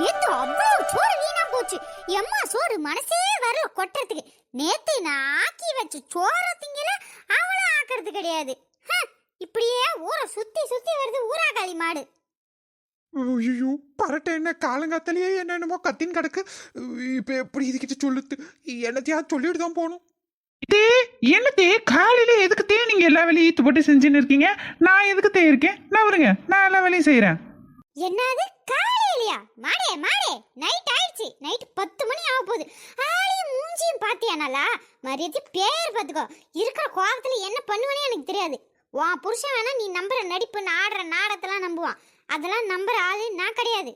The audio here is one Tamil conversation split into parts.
நேத்து அவ்வளவு சோறு வீணா போச்சு. எம்மா சோறு மனசே வரல கொட்டுறதுக்கு. நேத்து நான் ஆக்கி வச்ச சோற திங்கல அவளும் ஆக்குறது கிடையாது. ஹ, இப்படியே ஊரை சுத்தி சுத்தி வருது ஊராகாளி மாடு. ஐயோ பரட்டை என்ன காலங்காத்தாலேயே என்னென்னமோ கத்தின்னு கிடக்கு. இப்போ எப்படி இதுக்கிட்ட சொல்லுது? என்னத்தையாவது சொல்லிட்டு தான் போகணும். தே என்னத்தே காலையில எதுக்கு தே நீங்க எல்லா வேலையும் ஈத்து போட்டு செஞ்சுன்னு இருக்கீங்க? நான் எதுக்கு தே இருக்கேன்? நான் வருங்க. நான் எல்லா வேலையும் செய்யறேன் என்னது? காலையிலயா மாடே மாடே நைட் ஆயிடுச்சு. நைட் பத்து மணி ஆக போகுது. ஆளையும் மூஞ்சியும் நல்லா மரியாதை பேர் பார்த்துக்கோ. இருக்கிற கோபத்துல என்ன பண்ணுவேனே எனக்கு தெரியாது. உன் புருஷன் வேணா நீ நம்புற நடிப்பு நான் ஆடுற நாடகத்தெல்லாம் நம்புவான். அதெல்லாம் நம்புற ஆளு நான் கிடையாது.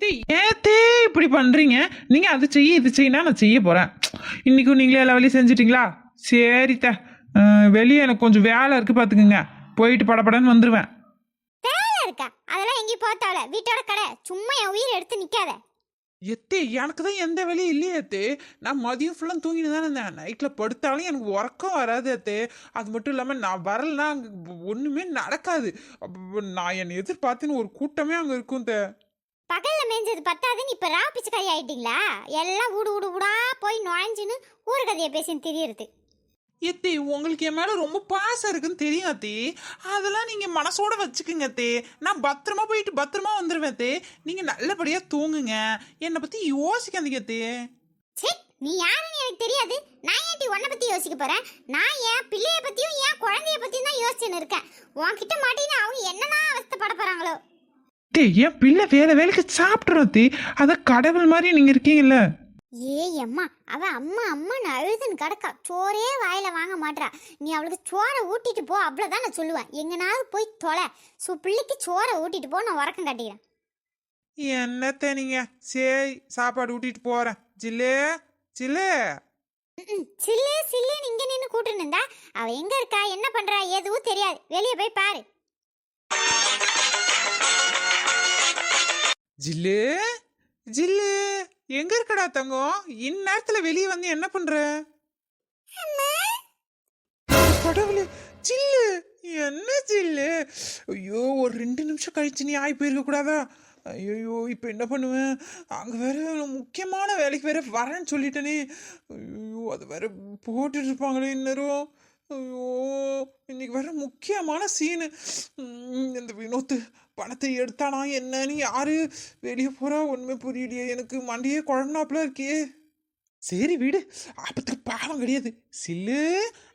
தே, ஏன் தே இப்படி பண்றீங்க? நீங்க அது செய்ய இது செய்யினா நான் செய்ய போறேன். இன்னைக்கும் நீங்களே எல்லா வேலையும் செஞ்சிட்டீங்களா? சரி தே அஹ், வெளியே எனக்கு கொஞ்சம் வேலை இருக்கு பாத்துக்குங்க போயிட்டு படபடன்னு வந்துருவேன். வேலை இருக்கா? அதெல்லாம் எங்கேயும் பார்த்தாவல வீட்டோட கடை. சும்மா என் உயிர் எடுத்து நிக்காத. எத்தே எனக்கு தான் எந்த வேலையும் இல்லையே அத்தே நான் மதியம் ஃபுல்லாக தூங்கிட்டு தானே இருந்தேன். நைட்டில் படுத்தாலும் எனக்கு உறக்கம் வராது அத்தே அது மட்டும் இல்லாமல் நான் வரலனா அங்கே ஒன்றுமே நடக்காது. நான் என்னை எதிர்பார்த்துன்னு ஒரு கூட்டமே அங்கே இருக்கும் தே பகல்ல மேய்ஞ்சது பத்தாதுன்னு இப்ப ரா பிச்சைக்காரி ஆயிட்டீங்களா? எல்லாம் ஊடு ஊடு ஊடா போய் நுழைஞ்சுன்னு ஊரு கதையை பேசின்னு தெரியறது. எத்தே உங்களுக்கு என் மேலே ரொம்ப பாசம் இருக்குன்னு தெரியும் அத்தே. அதெல்லாம் நீங்கள் மனசோட வச்சுக்குங்க அத்தே. நான் பத்திரமா போயிட்டு பத்திரமா வந்துடுவேன் அத்தே. நீங்கள் நல்லபடியாக தூங்குங்க. என்னை பற்றி யோசிக்காதீங்க அத்தே. ச்சே நீ யாருன்னு எனக்கு தெரியாது. நான் ஏன்டி உன்னை பத்தி யோசிக்க போறேன்? நான் என் பிள்ளைய பத்தியும் என் குழந்தைய பத்தியும் தான் யோசிச்சுன்னு இருக்கேன். உன்கிட்ட மாட்டின்னு அவங்க என்னதான் அவஸ்தைப்பட போறாங்களோ? தே என் பிள்ளை வேலை வேலைக்கு சாப்பிட்றோம் தே அத கடவுள் மாதிரி நீங்க இருக்கீங்கல்ல. ஏ அம்மா. அவ அம்மா அம்மான்னு அழுதுன்னு கிடக்கா. சோறே வாயில வாங்க மாட்றா. நீ அவளுக்கு சோறை ஊட்டிட்டு போ அவ்வளவுதான் நான் சொல்லுவேன். எங்கனாவது போய் தொலை. சு பிள்ளைக்கு சோறை ஊட்டிட்டு போ நான் உறக்கம் கட்டிக்கிறேன். என்னத்த நீங்கள் சரி சாப்பாடு ஊட்டிட்டு போகிறேன் ஜில்லே ஜில்லே. சில்லு சில்லுன்னு இங்க நின்னு கூட்டுன்னு இருந்தா அவ எங்க இருக்கா என்ன பண்றா எதுவும் தெரியாது. வெளியே போய் பாரு. ஜில்லு ஜில்லு. எங்க இருக்கடா தங்கம்? இந்நேரத்துல வெளியே வந்து என்ன பண்ற? கடவுளே ஜில்லு. என்ன ஜில்லு? ஐயோ ஒரு ரெண்டு நிமிஷம் கழிச்சு நீ ஆகி போயிருக்க கூடாதா? ஐயோ இப்போ என்ன பண்ணுவேன்? அங்கே வேற முக்கியமான வேலைக்கு வேற வரேன்னு சொல்லிட்டேனே. ஐயோ அது வேற போட்டுட்டு இருப்பாங்களே இன்னரும் ஐயோ இன்னைக்கு வேற முக்கியமான சீனு இந்த வினோத்து. பணத்தை எடுத்தானா என்னன்னு யாரு வெளியே போறா? உண்மை புரியலையே. எனக்கு மண்டையே குழம்புனாப்புல இருக்கியே சரி வீடு. ஆபத்துக்கு பாவம் கிடையாது. சில்லு.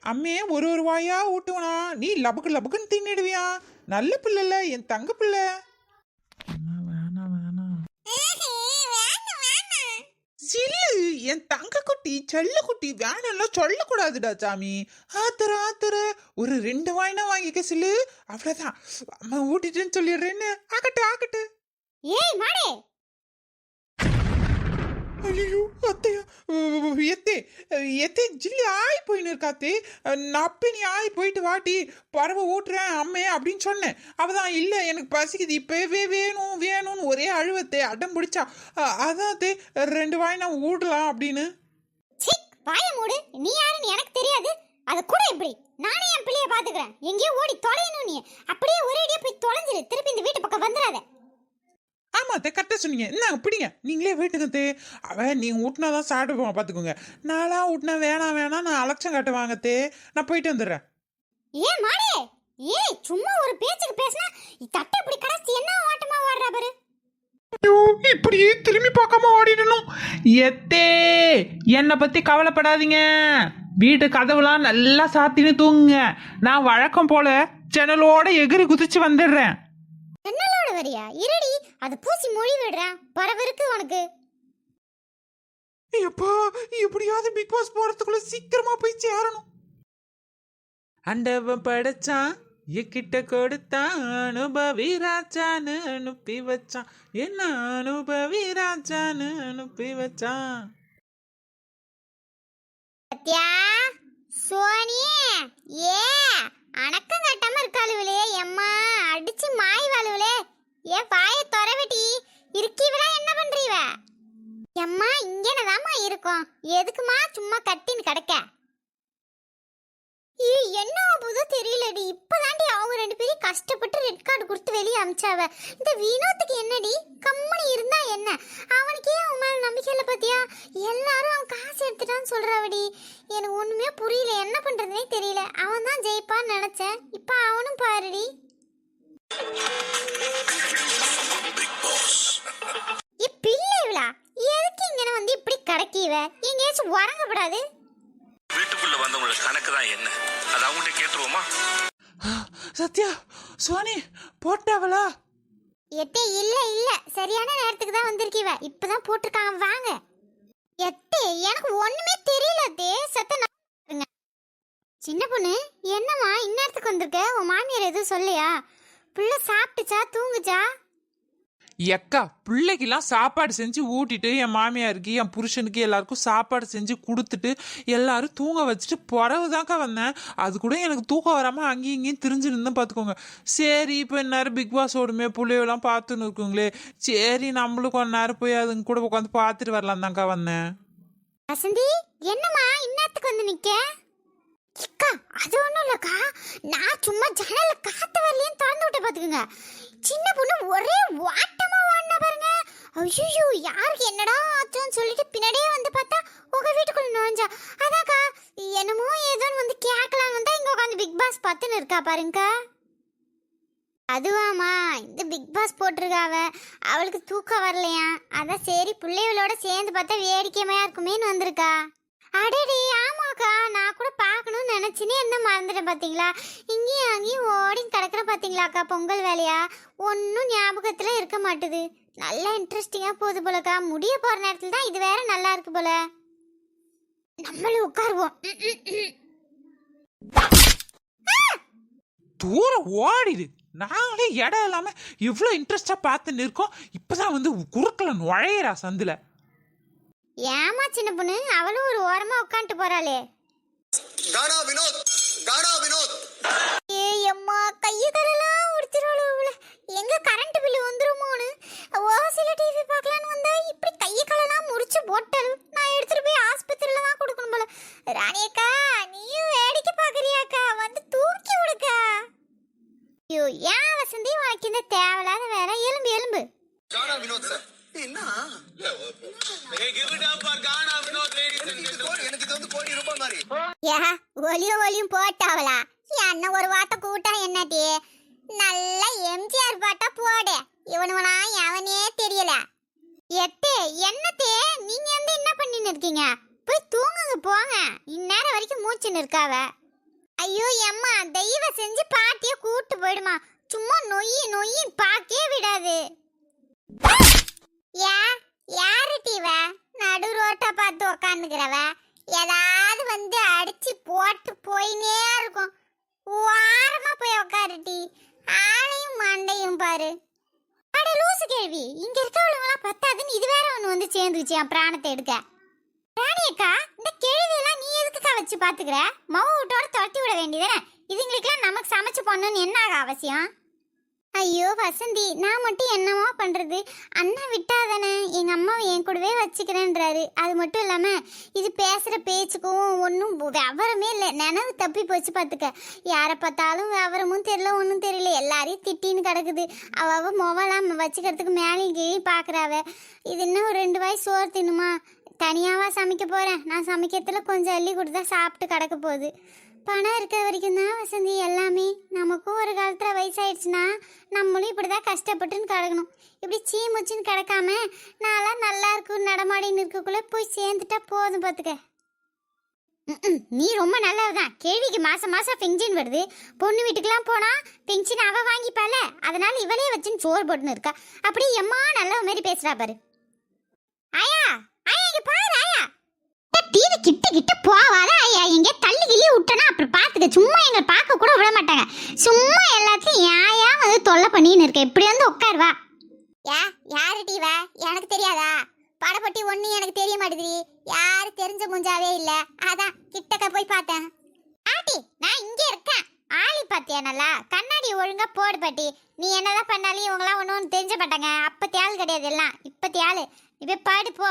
அம்மே ஒரு ஒரு வாயா ஊட்டுவனா. நீ லபக்கு லபக்குன்னு தின்னிடுவியா? நல்ல பிள்ளைல என் தங்க பிள்ளை வேணாம் வேணாம் சில்லு என் தங்க குட்டி செல்ல குட்டி வேணெல்லாம் சொல்லக்கூடாதுடா சாமி. ஆத்தர ஆத்தர. ஒரு ரெண்டு வாயினா வாங்கிக்க சில்லு. அவ்வளவுதான். அம்மா ஊட்டிட்டுன்னு சொல்லிடுறேன்னு. ஆகட்டு ஆகட்டு ஏய் மாடே ஐயோ அத்தையா எத்தே எத்தே ஜில்லி ஆய் போயின்னு இருக்காத்தே நப்பி நீ ஆய் போயிட்டு வாட்டி பறவை ஓட்டுறேன் அம்மே அப்படின்னு சொன்னேன். அவதான் இல்லை எனக்கு பசிக்குது இப்பவே வேணும் வேணும்னு ஒரே அழுவத்தே அடம் பிடிச்சா அதான் தே ரெண்டு வாய் நான் ஓடலாம் அப்படின்னு. வாய மூடு. நீ யாருன்னு எனக்கு தெரியாது. அது கூட எப்படி நானே என் பிள்ளைய பாத்துக்கிறேன் எங்கேயோ ஓடி தொலையணும் நீ. அப்படியே ஒரேடியா போய் தொலைஞ்சிரு. திருப்பி இந்த வீட்டு பக்கம் வந்துடாத ஆமா தே கரெக்டாக சொன்னீங்க. இந்தாங்க பிடிங்க. நீங்களே வீட்டுக்கு அவன் நீங்க ஊட்டினாதான் சாப்பிடுவான் பார்த்துக்கோங்க நான்லாம் ஊட்டினா வேணாம் வேணாம் நான் அலட்சம் காட்டுவாங்க தே நான் போயிட்டு வந்துடுறேன். ஏன் மாடே ஏய் சும்மா ஒரு பேச்சுக்கு பேசினா தட்டை இப்படி கடைசி என்ன ஓட்டமா ஓடுறா பாரு? ஐயோ இப்படியே திரும்பி பார்க்காம ஓடிடணும். எத்தே என்னை பத்தி கவலைப்படாதீங்க. வீட்டு கதவுலாம் நல்லா சாத்தின்னு தூங்குங்க. நான் வழக்கம் போல ஜன்னலோட எகிரி குதிச்சு வந்துடுறேன். என்னலோட வரியா? இருடி அது பூசி மொழி விடுறேன் பரவருக்கு உனக்கு. எப்பா எப்படியாவது பிக் பாஸ் போறதுக்குள்ள சீக்கிரமா போய் சேரணும். அண்டவன் படைச்சான் எக்கிட்ட கொடுத்தான் அனுபவி ராஜான்னு அனுப்பி வச்சான். என்ன அனுபவி ராஜான்னு அனுப்பி வச்சான். சத்யா சோனியே ஏ அணக்கம் கட்டாம இருக்காளுவளே எம்மா. அடிச்சு மாய் வாழுவளே. ஏன் வாய துறவிட்டி இருக்கீவளா என்ன பண்றீவ? எம்மா இங்கனதாம்மா இருக்கும். எதுக்குமா சும்மா கட்டின்னு கிடக்க? ஏய், என்ன புது தெரியலடி. இப்பதாண்டி அவங்க ரெண்டு பேரும் கஷ்டப்பட்டு ரெட் கார்டு கொடுத்து வெளியே அமிச்சாவ. இந்த வினோத்துக்கு என்னடி? கம்மனி இருந்தா என்ன? அவனுக்கே அவன் மேல நம்பிக்கை இல்லை பாத்தியா? எல்லாரும் அவன் காசு எடுத்துட்டான்னு சொல்றாவடி. எனக்கு ஒண்ணுமே புரியல. என்ன பண்றதுனே தெரியல. அவன் தான் ஜெயிப்பான்னு நினைச்சேன். இப்ப அவனும் பாருடி. இப்பிள்ளை விழா எதுக்கு இங்கன வந்து இப்படி கடக்கீவ எங்கேயாச்சும் உறங்கப்படாது. வீட்டுக்குள்ள வந்தவங்களோட கணக்கு தான் என்ன? அது அவங்ககிட்ட கேட்டுருவோமா? சத்யா சுவானி போட்டாவளா? எத்தே இல்ல இல்ல. சரியான நேரத்துக்கு தான் வந்திருக்கீவ. இப்பதான் போட்டிருக்காங்க வாங்க. எத்தே எனக்கு ஒண்ணுமே தெரியல தே சத்த. சின்ன பொண்ணு என்னம்மா இந்நேரத்துக்கு வந்திருக்க? உன் மாமியார் எதுவும் சொல்லையா புள்ள சாப்பிட்டுச்சா? தூங்குச்சா? எக்கா பிள்ளைக்கெல்லாம் சாப்பாடு செஞ்சு ஊட்டிட்டு என் மாமியாருக்கு என் புருஷனுக்கு எல்லாருக்கும் சாப்பாடு செஞ்சு கொடுத்துட்டு எல்லாரும் தூங்க வச்சுட்டு பிறகுதாக்கா வந்தேன். அது கூட எனக்கு தூக்கம் வராமல் அங்கேயும் இங்கேயும் திரிஞ்சு இருந்தேன் பார்த்துக்கோங்க. சரி இப்போ இந்நேரம் பிக் பாஸ் ஓடுமே புள்ளையெல்லாம் பார்த்துன்னு இருக்குங்களே. சரி நம்மளும் கொஞ்ச நேரம் போய் அதுங்க கூட உட்காந்து பார்த்துட்டு வரலாம் தான்க்கா வந்தேன். வசந்தி என்னம்மா இந்நேரத்துக்கு வந்து நிக்க? அக்கா அது ஒன்றும் இல்லைக்கா. நான் சும்மா ஜன்னல காத்து வரலையும் திறந்து விட்ட பார்த்துக்குங்க. சின்ன பொண்ணு ஒரே வாட்டமா வாடினா பாருங்க. ஐயோ யாருக்கு என்னடா ஆச்சுன்னு சொல்லிட்டு பின்னாடியே வந்து பார்த்தா உங்க வீட்டுக்குள்ள நுழைஞ்சா. அதாக்கா என்னமோ ஏதோன்னு வந்து கேட்கலான்னு தான் இங்கே உட்காந்து பிக் பாஸ் பார்த்துன்னு இருக்கா பாருங்கக்கா அதுவாமா இந்த பிக் பாஸ் போட்டிருக்காவ அவளுக்கு தூக்கம் வரலையா? அதான் சரி பிள்ளைகளோட சேர்ந்து பார்த்தா வேடிக்கைமையாக இருக்குமேன்னு வந்திருக்கா. அடடி ஆமாக்கா நான் கூட பார்க்கணும்னு நினச்சினே என்ன மறந்துட்டேன் பார்த்தீங்களா இங்கேயும் அங்கேயும் ஓடி கிடக்குற பார்த்தீங்களாக்கா பொங்கல் வேலையா? ஒன்றும் ஞாபகத்தில் இருக்க மாட்டுது. நல்லா இன்ட்ரெஸ்டிங்காக போகுது போலக்கா. முடிய போகிற நேரத்தில் தான் இது வேற நல்லா இருக்கு போல. நம்மளும் உட்காருவோம். தூரம் ஓடிடு நாங்களே இடம் இல்லாமல் இவ்வளோ இன்ட்ரெஸ்டாக பார்த்துன்னு இருக்கோம். இப்போதான் வந்து குறுக்கில் நுழையிறா சந்தில். ஏமா சின்ன பொண்ணு? அவளும் ஒரு ஓரமா உட்காந்துட்டு போறாளே. கானா வினோத் கானா வினோத். ஏய் அம்மா கைய காலெல்லாம் உடுத்துறாளோ எங்க கரண்ட் பில்லு வந்துருமோன்னு ஓசில டிவி பார்க்கலான்னு வந்தா இப்படி கைய காலெல்லாம் முறிச்சு போட்டாலும் நான் எடுத்துட்டு போய் ஆஸ்பத்திரியில தான் கொடுக்கணும் போல. ராணியக்கா நீயும் வேடிக்கை பாக்குறியாக்கா வந்து தூக்கி விடுக்கா. ஐயோ ஏன் வசந்தி உனக்கு இந்த தேவையில்லாத வேலை எலும்பு எலும்பு. கானா வினோத் சார். என்ன? கோடி- எனக்கு இது வந்து கோடி ரூபாய் மாதிரி. ஏ ஒலியும் ஒலியும் போட்டாவளா? என்ன ஒரு வார்த்தை கூட்டா என்னடி? நல்ல எம்ஜிஆர் பாட்டா போடு. இவனுவனா எவனே தெரியல. எத்தே என்னத்தே? நீங்க வந்து என்ன பண்ணின்னு இருக்கீங்க? போய் தூங்குங்க போங்க. இந்நேரம் வரைக்கும் மூச்சுன்னு இருக்காவ ஐயோ எம்மா தெய்வ செஞ்சு பாட்டிய கூட்டு போயிடுமா. சும்மா நொய்யி நொய்யி பாக்கே விடாது. யா யாருட்டி டீவ நடு ரோட்டை பார்த்து உக்காந்துக்கிறவ? ஏதாவது வந்து அடிச்சு போட்டு போயினே இருக்கும். ஓரமா போய் உக்காருட்டி. ஆளையும் மண்டையும் பாரு. அட லூசு கேள்வி. இங்க இருக்கவளுங்களாம் பத்தாதுன்னு இது வேற ஒன்று வந்து சேர்ந்துச்சு என் பிராணத்தை எடுக்க. ராணியக்கா இந்த கேள்வியெல்லாம் நீ எதுக்குக்கா வச்சு பாத்துக்கிற மவு விட்டோட துரத்தி விட வேண்டியதானே இதுங்களுக்கெல்லாம் நமக்கு சமைச்சு போடணும்னு என்ன ஆக அவசியம்? ஐயோ வசந்தி நான் மட்டும் என்னவோ பண்ணுறது அண்ணா விட்டாதானே எங்கள் அம்மாவை என் கூடவே வச்சுக்கிறேன்றாரு. அது மட்டும் இல்லாமல் இது பேசுகிற பேச்சுக்கும் ஒன்றும் விவரமே இல்லை. நினைவு தப்பி போச்சு பார்த்துக்க யாரை பார்த்தாலும் விவரமும் தெரியல ஒன்றும் தெரியல. எல்லாரையும் திட்டின்னு கிடக்குது. அவள் அவ வச்சுக்கிறதுக்கு மேலேயும் கீழே பார்க்குறாவ இது இன்னும் ஒரு ரெண்டு வாய் சோறு தின்னுமா? தனியாவா சமைக்க போகிறேன் நான் சமைக்கிறதுல கொஞ்சம் அள்ளி கொடுத்தா சாப்பிட்டு கிடக்க போகுது. பணம் இருக்க வரைக்கும் தான் வசந்தி எல்லாமே. நமக்கும் ஒரு காலத்தில் வயசாயிடுச்சுன்னா நம்மளும் இப்படி தான் கஷ்டப்பட்டுன்னு கிடக்கணும். இப்படி சீ முச்சின்னு கிடக்காம நான்லாம் நல்லா இருக்கும் நடமாடின்னு இருக்கக்குள்ளே போய் சேர்ந்துட்டா போதும் பார்த்துக்க நீ ரொம்ப நல்லதுதான் கேள்விக்கு மாசம் மாசம் பென்ஷன் வருது. பொண்ணு வீட்டுக்கெல்லாம் போனா பென்ஷன் அவ வாங்கிப்பால. அதனால இவளே வச்சுன்னு சோறு போட்டுன்னு இருக்கா. அப்படியே எம்மா நல்ல மாதிரி பேசுறா பாரு. ஆயா! ஆயா இங்க பாரு ஆயா! டிவி கிட்ட கிட்ட போவாத. ஐயா எங்க தள்ளி கிள்ளி விட்டனா அப்புறம் பாத்துக்க. சும்மா எங்க பார்க்க கூட விட மாட்டாங்க. சும்மா எல்லாத்தையும் யாயா வந்து தொல்லை பண்ணின்னு இருக்க? இப்படி வந்து உட்காருவா ஏ யாரு டீவ எனக்கு தெரியாதா? படப்பட்டி ஒண்ணு எனக்கு தெரிய மாட்டேது யாரு தெரிஞ்ச முஞ்சாவே இல்ல. அதான் கிட்டக்க போய் பார்த்தேன். ஆட்டி நான் இங்க இருக்கேன். ஆளி பாத்தியா நல்லா? கண்ணாடி ஒழுங்கா போடு பாட்டி. நீ என்னதான் பண்ணாலும் இவங்களாம் ஒன்றும் தெரிஞ்ச மாட்டாங்க. அப்பத்தி ஆள் கிடையாது எல்லாம். இப்பத்தி ஆளு இப்ப பாடு போ.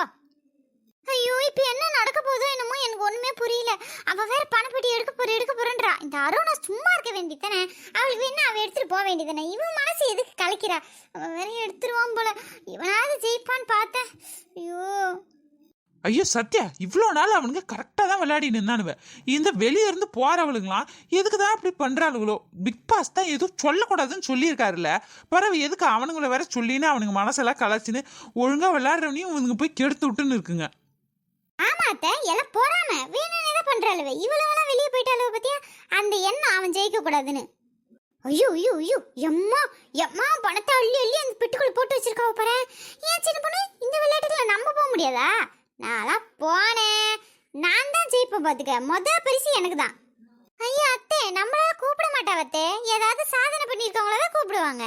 ஐயோ இப்போ என்ன நடக்க போதோ என்னமோ எனக்கு ஒண்ணுமே புரியல. அவ வேற பணப்பட்டி எடுக்க போற எடுக்க போறன்றா. இந்த அருணா சும்மா இருக்க வேண்டியதானே அவளுக்கு என்ன அவ எடுத்துட்டு போக வேண்டியதானே இவன் மனசு எதுக்கு கலைக்கிறா? அவ வேற எடுத்துருவான் போல. இவனாவது ஜெயிப்பான்னு பார்த்தேன். ஐயோ. ஐயோ சத்யா இவ்வளோ நாள் அவனுங்க கரெக்டாக தான் விளையாடி நின்னானுவ இந்த வெளியே இருந்து போகிறவளுங்களாம் எதுக்கு தான் அப்படி பண்ணுறாளுங்களோ பிக் பாஸ் தான் எதுவும் சொல்லக்கூடாதுன்னு சொல்லியிருக்காருல்ல. பிறகு எதுக்கு அவனுங்கள வேற சொல்லின்னு அவனுங்க மனசெல்லாம் கலைச்சின்னு ஒழுங்காக விளையாடுறவனையும் இவனுங்க போய் கெடுத்து விட்டுன்னு இருக்குங்க. ஆமா அத்தை எல்லாம் போறாம வேணும்னே தான் பண்றாளுவ இவ்வளவு வெளியே போயிட்டாளுவ பத்தியா? அந்த எண்ணம் அவன் ஜெயிக்க கூடாதுன்னு ஐயோ ஐயோ ஐயோ. எம்மா எம்மா பணத்தை அள்ளி அள்ளி அந்த பெட்டுக்குள்ள போட்டு வச்சிருக்காவ பாரு. ஏன் சின்ன பொண்ணு இந்த விளையாட்டுக்குள்ள நம்ம போக முடியாதா? நான்லாம் போனேன். நான் தான் ஜெயிப்பேன் பாத்துக்க. மொத பரிசு எனக்கு தான். ஐயா அத்தை நம்மளால கூப்பிட மாட்டாவ அத்தை. ஏதாவது சாதனை பண்ணியிருக்கவங்கள தான் கூப்பிடுவாங்க.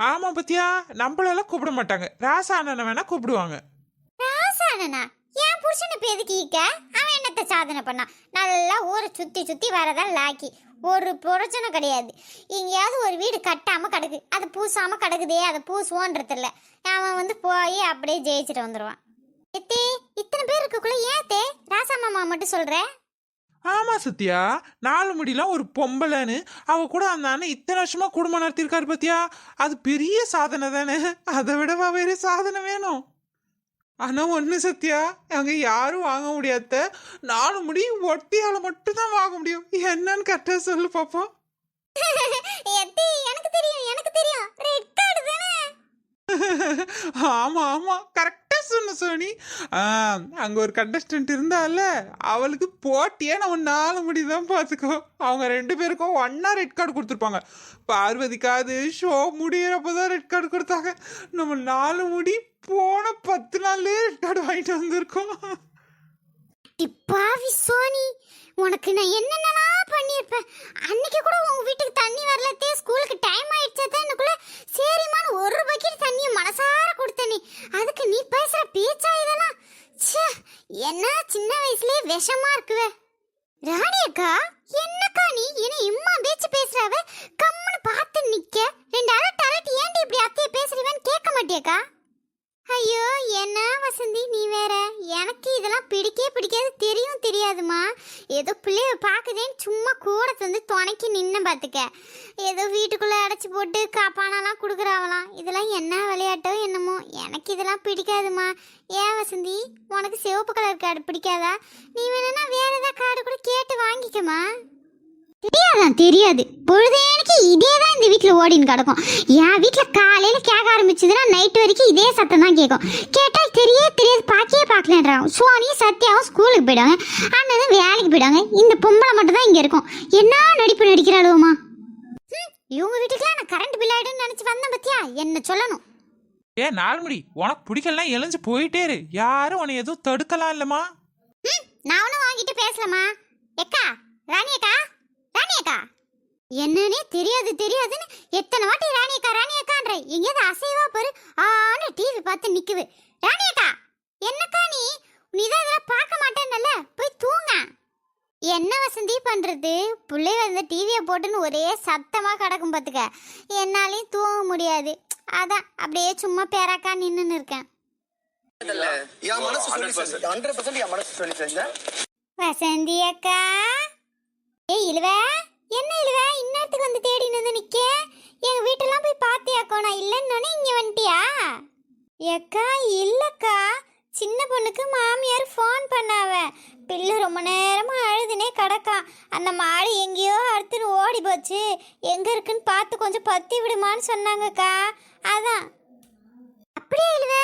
ஆமா பத்தியா? நம்மளெல்லாம் கூப்பிட மாட்டாங்க. ராசா அண்ணனை வேணா கூப்பிடுவாங்க. ராசானனா? என் புருஷன் இப்ப எதுக்கு ஈக்க? அவன் என்னத்த சாதனை பண்ணான் நல்லா ஊரை சுற்றி சுற்றி வரதான் லாக்கி. ஒரு பிரச்சனை கிடையாது. எங்கேயாவது ஒரு வீடு கட்டாமல் கிடக்கு. அதை பூசாமல் கிடக்குதே அதை பூசுவோன்றதில்ல அவன் வந்து போய் அப்படியே ஜெயிச்சுட்டு வந்துடுவான் எத்தே இத்தனை பேர் இருக்கக்குள்ள ஏன் தே? ராசா மாமா மட்டும் சொல்கிறேன் ஆமா சத்யா. நாலு முடியெல்லாம் ஒரு பொம்பளைன்னு. அவ கூட அந்த அண்ணன் இத்தனை வருஷமா குடும்பம் நடத்தியிருக்காரு பத்தியா? அது பெரிய சாதனை தானே. அதை விடவா வேறு சாதனை வேணும். ஆனா ஒண்ணு சத்யா அங்க யாரும் வாங்க முடியாத நாலு முடி ஒட்டியால மட்டும் தான் வாங்க முடியும். என்னன்னு கரெக்டா சொல்லு எத்தே எனக்கு தெரியும் எனக்கு தெரியும். ரெட் கார்டு தானே? ஆமா ஆமா. கரெக்டா சொன்ன சோனி. அங்க ஒரு கண்டஸ்டன்ட் இருந்தால அவளுக்கு போட்டியே? நம்ம நாலு முடி தான் பாத்துக்கோ. அவங்க ரெண்டு பேருக்கும் ஒன்னா ரெட் கார்டு கொடுத்துருப்பாங்க. பார்வதிக்காது ஷோ முடியறப்பதான் ரெட் கார்டு கொடுத்தாங்க. நம்ம நாலு முடி போன பத்து கார்டு வாங்கிட்டு வந்திருக்கோம். பாவி சோனி உனக்கு நான் என்னென்னலாம் பண்ணியிருப்பேன்? அன்னைக்கு கூட உங்க வீட்டுக்கு தண்ணி வரலத்தே ஸ்கூலுக்கு டைம் ஆயிடுச்சா எனக்குள்ள சரிமான ஒரு பக்கெட் தண்ணியை மனசார கொடுத்தனே அதுக்கு நீ பேசுற பேச்சா இதெல்லாம்? ச்சே என்ன சின்ன வயசுலயே விஷமா இருக்குவே. ராணி அக்கா என்னக்கா நீ என்ன இம்மா பேச்சு பேசுறாவ கம்முன்னு பார்த்து நிக்க ரெண்டு அலட்டு அலட்டு ஏன்டி இப்படி அத்தைய பேசுறீங்கன்னு கேட்க மாட்டியாக்கா ஐயோ என்ன வசந்தி நீ வேற எனக்கு இதெல்லாம் பிடிக்கவே பிடிக்காது தெரியும் தெரியாதுமா ஏதோ பிள்ளைய பார்க்குதேன்னு சும்மா கூட வந்து துணைக்கி நின்று பார்த்துக்க ஏதோ வீட்டுக்குள்ளே அடைச்சி போட்டு காப்பானெல்லாம் கொடுக்குறாவலாம் இதெல்லாம் என்ன விளையாட்டோ என்னமோ? எனக்கு இதெல்லாம் பிடிக்காதுமா ஏன் வசந்தி உனக்கு சிவப்பு கலர் கார்டு பிடிக்காதா? நீ வேணும்னா வேற ஏதாவது கார்டு கூட கேட்டு வாங்கிக்கமா தெரியாதான் தெரியாது. பொழுதேனுக்கு இதே தான் இந்த வீட்டில் ஓடின்னு கிடக்கும். என் வீட்டில் காலையில் கேட்க ஆரம்பிச்சதுன்னா நைட் வரைக்கும் இதே சத்தம் தான் கேட்கும். கேட்டால் தெரிய தெரியாது பார்க்கவே பார்க்கலன்றாங்க. சோனியும் சத்யாவும் ஸ்கூலுக்கு போயிடுவாங்க. அண்ணனும் வேலைக்கு போயிடுவாங்க. இந்த பொம்பளை மட்டும் தான் இங்கே இருக்கும். என்ன நடிப்பு நடிக்கிறாளுவோமா இவங்க வீட்டுக்குலாம் நான் கரண்ட் பில் ஆயிடும்னு நினச்சி வந்தேன் பத்தியா? என்ன சொல்லணும். ஏ நாலு முடி உனக்கு பிடிக்கலாம் எழிஞ்சு போயிட்டே இரு. யாரும் உன்னை எதுவும் தடுக்கலாம் இல்லம்மா. ம், நான் ஒன்றும் வாங்கிட்டு பேசலம்மா. எக்கா ராணி அக்கா ராணி அக்கா என்னன்னே தெரியாது தெரியாதுன்னு எத்தனை வாட்டி ராணி அக்கா ராணி அக்கான்ற எங்கேயாவது அசைவா பாரு. ஆன்னு டிவி பார்த்து நிக்குது. ராணி அக்கா என்னக்கா நீ? நீ தான் இதெல்லாம் பார்க்க மாட்டேன்னல போய் தூங்க. என்ன வசந்தி பண்றது? பிள்ளை வந்து டிவியை போட்டுன்னு ஒரே சத்தமா கிடக்கும் பார்த்துக்க என்னாலையும் தூங்க முடியாது. அதான் அப்படியே சும்மா பேராக்கா நின்னுன்னு இருக்கேன். வசந்தி அக்கா. ஏய் இழுவ. என்ன இழுவ? இந்நேரத்துக்கு வந்து தேடி வந்து நிக்க எங்க வீட்டெல்லாம் போய் பாத்தியாக்கோ நான் இல்லைன்னு இங்க வந்துட்டியா? ஏக்கா இல்லக்கா. சின்ன பொண்ணுக்கு மாமியார் ஃபோன் பண்ணாவ. பிள்ளை ரொம்ப நேரமா அழுதுனே கிடக்கான். அந்த மாடு எங்கேயோ அடுத்துன்னு ஓடி போச்சு எங்க இருக்குன்னு பார்த்து கொஞ்சம் பத்தி விடுமான்னு சொன்னாங்கக்கா. அதான். அப்படியே இல்ல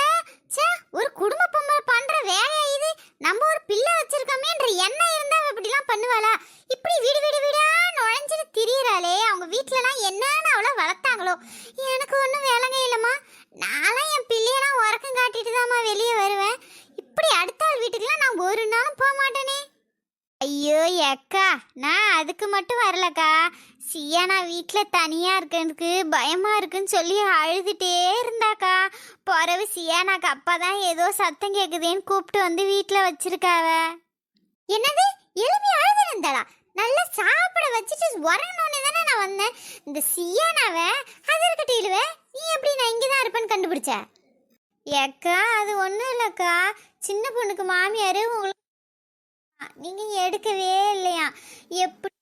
சே ஒரு குடும்ப பொம்பளை பண்ற வேலையா இது? நம்ம ஒரு பிள்ளை வச்சிருக்கோமேன்ற எண்ணம் இருந்தா அவ இப்படிலாம் பண்ணுவாளா? இப்படி வீடு வீடு வீடா நுழைஞ்சிட்டு திரியறாளே. அவங்க வீட்லலாம் என்னன்னு அவளை வளர்த்தாங்களோ? எனக்கு ஒன்றும் வேலைங்க இல்லைம்மா. நான்லாம் என் பிள்ளையெல்லாம் உறக்கம் காட்டிட்டு தாம்மா வெளியே வருவேன். இப்படி அடுத்த ஆள் வீட்டுக்குலாம் நான் ஒரு நாளும் போக மாட்டேனே. ஐயோ அக்கா நான் அதுக்கு மட்டும் வரலக்கா. சியானா வீட்டில் தனியாக இருக்கிறதுக்கு பயமாக இருக்குன்னு சொல்லி அழுதுகிட்டே இருந்தாக்கா. பிறவு சியானாக்கு அப்பா தான் ஏதோ சத்தம் கேட்குதேன்னு கூப்பிட்டு வந்து வீட்டில் வச்சிருக்காவ. என்னது? எலும்பி அழுது இருந்தாளா நல்லா சாப்பிட வச்சுட்டு உரணுன்னு தானே நான் வந்தேன். இந்த சியானாவை அது இருக்கட்டும் நீ எப்படி நான் இங்கே தான் இருப்பேன்னு கண்டுபிடிச்ச? ஏக்கா அது ஒன்றும் இல்லைக்கா. சின்ன பொண்ணுக்கு மாமியார் உங்களுக்கு நீங்க எடுக்கவே இல்லையா? எப்படி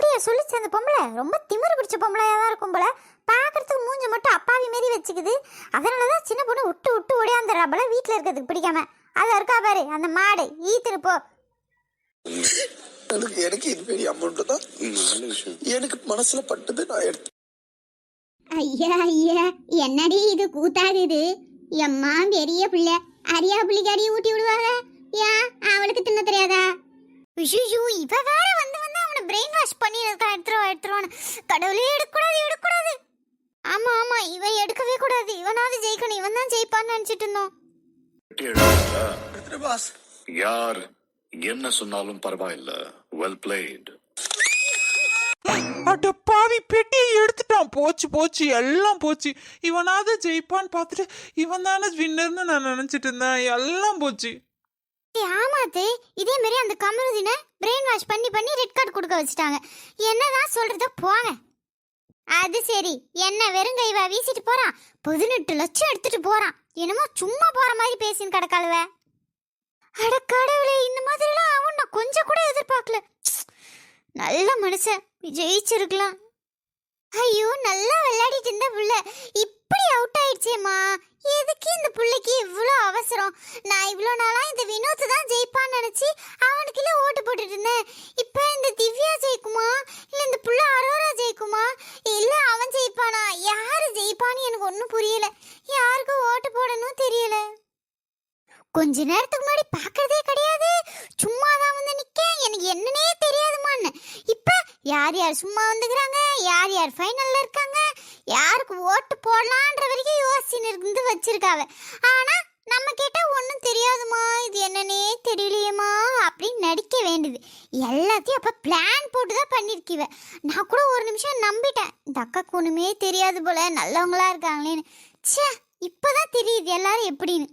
அப்படியா? சொல்லிச்சு அந்த பொம்பளை. ரொம்ப திமிரு பிடிச்ச பொம்பளையா தான் இருக்கும் போல. பார்க்கறதுக்கு மூஞ்ச மட்டும் அப்பாவி மாரி வச்சுக்குது. அதனால தான் சின்ன பொண்ணு விட்டு விட்டு ஓடியாந்துடுறா போல வீட்டில் இருக்கிறதுக்கு பிடிக்காம. அதை இருக்கா பாரு அந்த மாடு. ஈத்துரு போ. எனக்கு எனக்கு இது பெரிய அமௌண்ட் தான். எனக்கு மனசுல பட்டது நான் எடுத்து ஐயா ஐயா என்னடி இது கூத்தாகுது? எம்மா பெரிய பிள்ளை. அரியா பிள்ளைக்கு அடி ஊட்டி விடுவாங்க. ஏன் அவளுக்கு தின்ன தெரியாதா? இவ வேற பிரெயின் வாஷ் பண்ணி இருக்கா எடுத்துருவா எடுத்துருவான்னு. கடவுளே எடுக்கக்கூடாது எடுக்கக்கூடாது. ஆமா ஆமா இவன் எடுக்கவே கூடாது. இவனாவது ஜெயிக்கணும். இவன் தான் ஜெயிப்பான்னு நினைச்சிட்டு இருந்தோம். யார் என்ன சொன்னாலும் பரவாயில்ல. வெல் பிளேட் அட பாவி பெட்டியை எடுத்துட்டான். போச்சு போச்சு எல்லாம் போச்சு. இவனாவது ஜெயிப்பான்னு பார்த்துட்டு இவன் தானே வின்னர்னு நான் நினைச்சிட்டு இருந்தேன். எல்லாம் போச்சு. ஏய், ஆமாத்து இதே மாதிரி அந்த கமருதினை பிரெயின் வாஷ் பண்ணி பண்ணி ரெட் கார்டு கொடுக்க வச்சுட்டாங்க. என்னதான் சொல்றத? போங்க. அது சரி. என்ன வெறுங்கைவா வீசிட்டு போறான்? பதினெட்டு லட்சம் எடுத்துட்டு போறான். என்னமோ சும்மா போற மாதிரி பேசின்னு கிடக்காளுவ. அட கடவுளே இந்த மாதிரிலாம் அவன் நான் கொஞ்சம் கூட எதிர்பார்க்கல. நல்ல மனுஷன். ஜெயிச்சிருக்கலாம். ஐயோ நல்லா விளையாடிட்டு இருந்த புள்ள. இப்படி அவுட் ஆயிடுச்சேம்மா. எதுக்கு இந்த பிள்ளைக்கு இவ்வளோ அவசரம் நான் இவ்வளோ நாளாக இந்த வினோத் தான் ஜெயிப்பான்னு நினச்சி அவனுக்கு ஓட்டு போட்டுட்டு இருந்தேன். இப்போ இந்த திவ்யா ஜெயிக்குமா? இல்லை இந்த புள்ள அரோரா ஜெயிக்குமா? இல்லை அவன் ஜெயிப்பானா? யார் ஜெயிப்பான்னு எனக்கு ஒன்றும் புரியல. யாருக்கு ஓட்டு போடணும் தெரியல. கொஞ்ச நேரத்துக்கு முன்னாடி பார்க்கறதே கிடையாது. சும்மா தான் வந்து நிற்கேன் எனக்கு என்னன்னே தெரியாதுமான்னு. இப்போ யார் யார் சும்மா வந்துக்கிறாங்க? யார் யார் ஃபைனலில் இருக்காங்க? யாருக்கு ஓட்டு போடலான்ற வரைக்கும் யோசிச்சு இருந்து வச்சிருக்காவ. ஆனால் நம்ம கேட்டால் ஒன்றும் தெரியாதுமா இது என்னன்னே தெரியலையேம்மா அப்படின்னு நடிக்க வேண்டியது. எல்லாத்தையும் அப்போ பிளான் போட்டு தான் பண்ணியிருக்கீவ நான் கூட ஒரு நிமிஷம் நம்பிட்டேன். இந்த அக்காக்கு ஒன்றுமே தெரியாது போல. நல்லவங்களா இருக்காங்களேன்னு. ச்சே இப்பதான் தெரியுது எல்லாரும் எப்படின்னு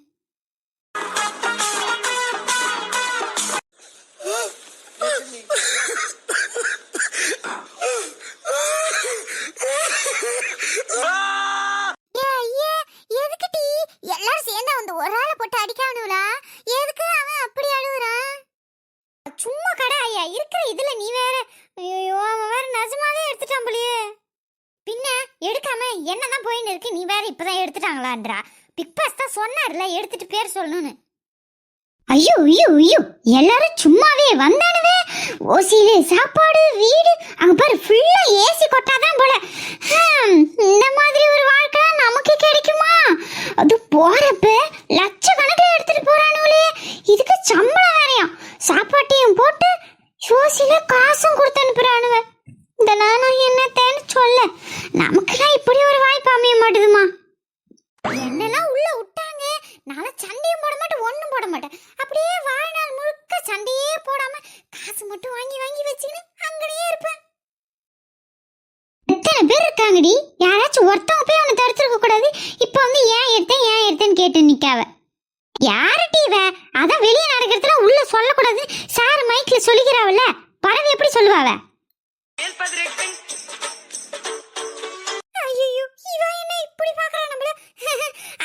ஐயே, எதுக்குடி எல்லாரும் சேர்ந்து வந்து ஒரு ஆளை போட்டு அடிக்கானுங்களா எதுக்கு அவன் அப்படி அழுகுறான்? சும்மா கடை ஐயா இருக்கிற இதுல நீ வேற. ஐயோ அவன் வேற நிஜமாவே எடுத்துட்டான் போலியே. பின்ன எடுக்காம என்னதான் போயின்னு இருக்கு நீ வேற இப்பதான் எடுத்துட்டாங்களான்றா. பிக் பாஸ் தான் சொன்னார்ல எடுத்துட்டு பேர் சொல்லணும்னு. ஐயோ ஐயோ ஐயோ எல்லாரும் சும்மாவே வந்தானுவே. ஓசியில சாப்பாடு வீடு அங்க பாரு ஃபுல்லா ஏசி கொட்டாதான் போல ஹம், இந்த மாதிரி ஒரு வாழ்க்கை நமக்கு கிடைக்குமா அது போறப்ப லட்சக்கணக்கில் எடுத்துட்டு போறானுங்களே இதுக்கு சம்பளம் வேறையாம் சாப்பாட்டையும் போட்டு ஓசியில காசும் கொடுத்து அனுப்புறானுவ இதெல்லாம் நான் என்னத்தேன்னு சொல்ல நமக்கெல்லாம் இப்படி ஒரு வாய்ப்பு அமைய மாட்டுதுமா என்னெல்லாம் உள்ள விட்டாங்க நான் சண்டையும் போட மாட்டேன் ஒண்ணும் போட மாட்டேன் அப்படியே வாழ்நாள் முழுக்க சண்டையே போடாம காசு மட்டும் வாங்கி வாங்கி வச்சுக்கின்னு அங்கேயே இருப்பேன் எத்தனை பேர் இருக்காங்கடி யாராச்சும் ஒருத்தவங்க போய் அவனை தடுத்துருக்க கூடாது இப்போ வந்து ஏன் எடுத்தேன் ஏன் எடுத்தேன்னு கேட்டு நிக்காவ யாருட்டி இவ அதான் வெளியே நடக்கிறதுல உள்ள சொல்லக்கூடாது சார் மைக்ல சொல்லிக்கிறாவல்ல பறவை எப்படி சொல்லுவாவ? ஐயோ இவன் என்ன இப்படி பாக்குறா நம்மள?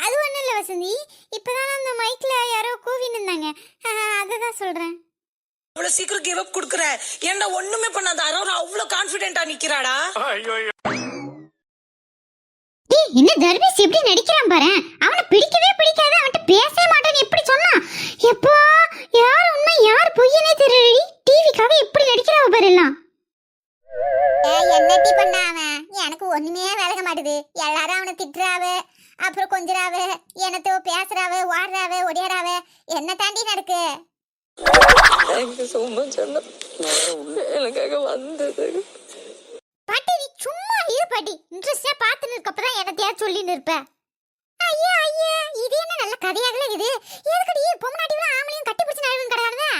அது இல்ல வசந்தி. இப்பதான் அந்த மைக்ல யாரோ கூவின்னு இருந்தாங்க. அதை தான் சொல்றேன். அவ்வளவு சீக்கிரம் கிவ் அப் குடுக்குற. ஏன்டா ஒண்ணுமே பண்ணாத? அரோரா அவ்வளவு கான்பிடென்டா நிக்கிறாடா? என்ன தர்வேஷ் எப்படி நடிக்கிறான் பாரு? அவனை பிடிக்கவே பிடிக்காது. அவன்கிட்ட பேசவே மாட்டேன்னு எப்படி சொன்னான்? எப்போ யார் உண்மை யார் பொய்யனே தெரியலடி? டிவிக்காக எப்படி நடிக்கிறாவ பாரு எல்லாம் என்னட்டி பண்ண அவன்? எனக்கு ஒண்ணுமே விளங்க மாட்டுது. எல்லாரும் அவனை திட்டுறாவ அப்புறம் கொஞ்சிறாவ என்னத்தோ பேசுறாவ ஓடுறாவ ஒடியாராவ என்ன தாண்டி நடக்கு? தேங்க்யூ சோ மச் அண்ணா எனக்காக வந்தது. பாட்டி நீ சும்மா இரு பாட்டி. இன்ட்ரெஸ்டா பார்த்துன்னு இருக்கப்பதான் என்னத்தையா சொல்லின்னு இருப்ப. ஐயா ஐயா இது என்ன நல்ல கதையாகல இது? எதுக்கடி பொம்னாடி ஆம்பளையும் கட்டி பிடிச்சு நழுவும் கிடையாதுவே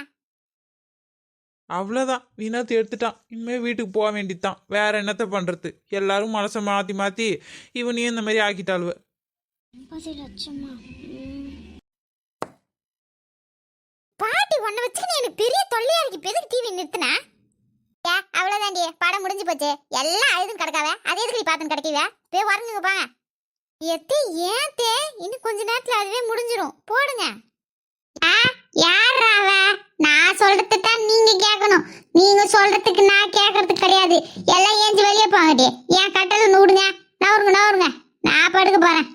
அவ்வளோதான் வினோத் எடுத்துட்டான். இனிமே வீட்டுக்கு போக வேண்டியதுதான். வேற என்னத்த பண்றது? எல்லாரும் மனசை மாத்தி மாத்தி இவனையும் இந்த மாதிரி ஆக்கிட்டாளுவ. பாட்டி உன்னை வச்சுக்கின்னு எனக்கு பெரிய தொல்லையா இருக்கு. இப்ப எதுக்கு டிவி நிறுத்தின? ஏ படம் முடிஞ்சு போச்சு. எல்லாம் அழுதும் கிடக்காவ. அதே எதுக்கு நீ பார்த்துன்னு கிடைக்கவ? போய் வரணுங்க பாங்க. எத்தே ஏன் தே இன்னும் கொஞ்ச நேரத்துல அதுவே முடிஞ்சிரும். போடுங்க. யார் அவ? நான் சொல்றது தான் நீங்க கேட்கணும் நீங்க சொல்றதுக்கு நான் கேட்கறதுக்கு கிடையாது. எல்லாம் ஏஞ்சி வெளியே போங்கடி. ஏன் கட்டல நூடுங்க நவருங்க நவருங்க. நான் படுக்க போறேன்.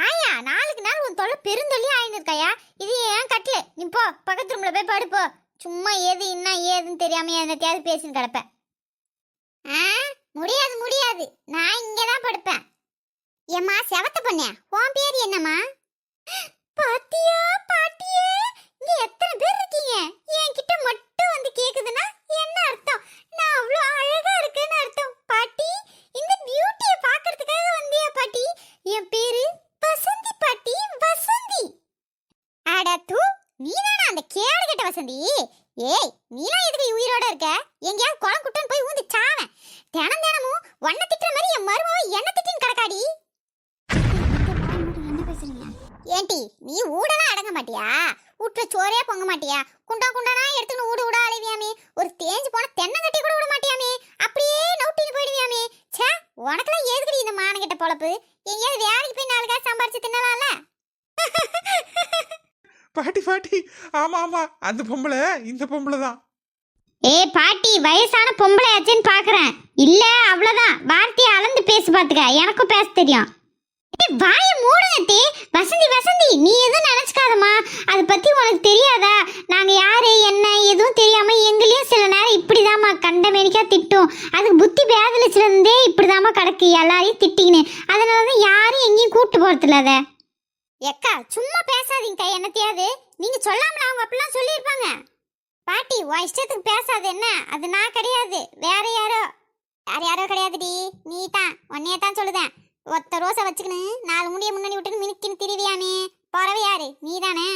ஆயா நாளுக்கு நாள் உன் தொல்லை பெருந்தொல்லி ஆயின்னு இருக்காயா? இது ஏன் கட்டல நீ போ பக்கத்து ரூம்ல போய் படுப்போ. சும்மா எது என்ன ஏதுன்னு தெரியாம என்னத்தையாவது பேசின்னு கிடப்ப. ஆ முடியாது முடியாது. நான் இங்கே தான் படுப்பேன். ஏம்மா செவத்த பொண்ணே? உன் பேர் என்னம்மா? பாத்தியா பாட்டியே? இங்க எத்தனை பேர் இருக்கீங்க? என்கிட்ட மட்டும் வந்து கேக்குதுன்னா என்ன அர்த்தம்? நான் அவ்வளோ அழகா இருக்கேன்னு அர்த்தம். பாட்டி இந்த பியூட்டியை பார்க்கறதுக்காக வந்தியா பாட்டி? என் பேரு வசந்தி பாட்டி. வசந்தி. அட தூ நீதானா அந்த கேடு கெட்ட வசந்தி? ஏய் நீலாம் எதுக்கு உயிரோட இருக்க? எங்கேயாவது குளம் குட்டன்னு போய் ஊந்து சாவேன். தினம் தினமும் ஒன்ன திட்டுற மாதிரி என் மருமவ என்ன திட்டின்னு கிடக்காடி என்ன பேசுறீங்க ஏண்டி நீ ஊடலாம் அடங்க மாட்டியா? வீட்டுல சோறே பொங்க மாட்டியா? குண்டா குண்டானா எடுத்துன்னு ஊடு ஊடா அலைவியாமே ஒரு தேஞ்சு போன தென்னங்கட்டி கூட விட மாட்டியாமே. அப்படியே நவுட்டின்னு போயிடுவியாமே. ச்சே உனக்கெல்லாம் எதுக்குடி இந்த மானங்கிட்ட பொழப்பு? எங்கேயாவது வேலைக்கு போய் நாலு காசு சம்பாரிச்சு தின்னலாம்ல? பாட்டி பாட்டி. ஆமா ஆமா. அந்த பொம்பளை இந்த பொம்பளை தான். ஏய் பாட்டி வயசான பொம்பளை ஆச்சுன்னு பாக்குறேன். இல்ல அவ்வளவுதான். வார்த்தையை அளந்து பேசி பாத்துக்க. எனக்கும் பேச தெரியும். வாய மூடுங்க வசந்தி வசந்தி நீ எதுவும் நினைச்சுக்காதம்மா. அதை பத்தி உனக்கு தெரியாதா? நாங்க யாரு என்ன எதுவும் தெரியாம எங்களையும் சில நேரம் இப்படிதாம்மா கண்டமேனிக்கா திட்டும் அதுக்கு புத்தி பேதலிச்சுல இருந்தே இப்படிதாம்மா கிடக்கு. எல்லாரையும் திட்டிக்கின்னு அதனாலதான் யாரும் எங்கேயும் கூட்டு போறது இல்ல அத. எக்கா சும்மா பேசாதீங்கக்கா என்னத்தையாவது? நீங்க சொல்லாமல அவங்க அப்படிலாம் சொல்லியிருப்பாங்க. பாட்டி உன் இஷ்டத்துக்கு பேசாது என்ன? அது நான் கிடையாது. வேற யாரோ? யார் யாரோ கிடையாதுடி. நீ தான் உன்னையே தான் சொல்லுதேன். ஒத்த ரோசை வச்சுக்கின்னு நாலு முடிய முன்னாடி விட்டுன்னு மினுக்கின்னு திரிவியாமே போறவ யாரு? நீ தானே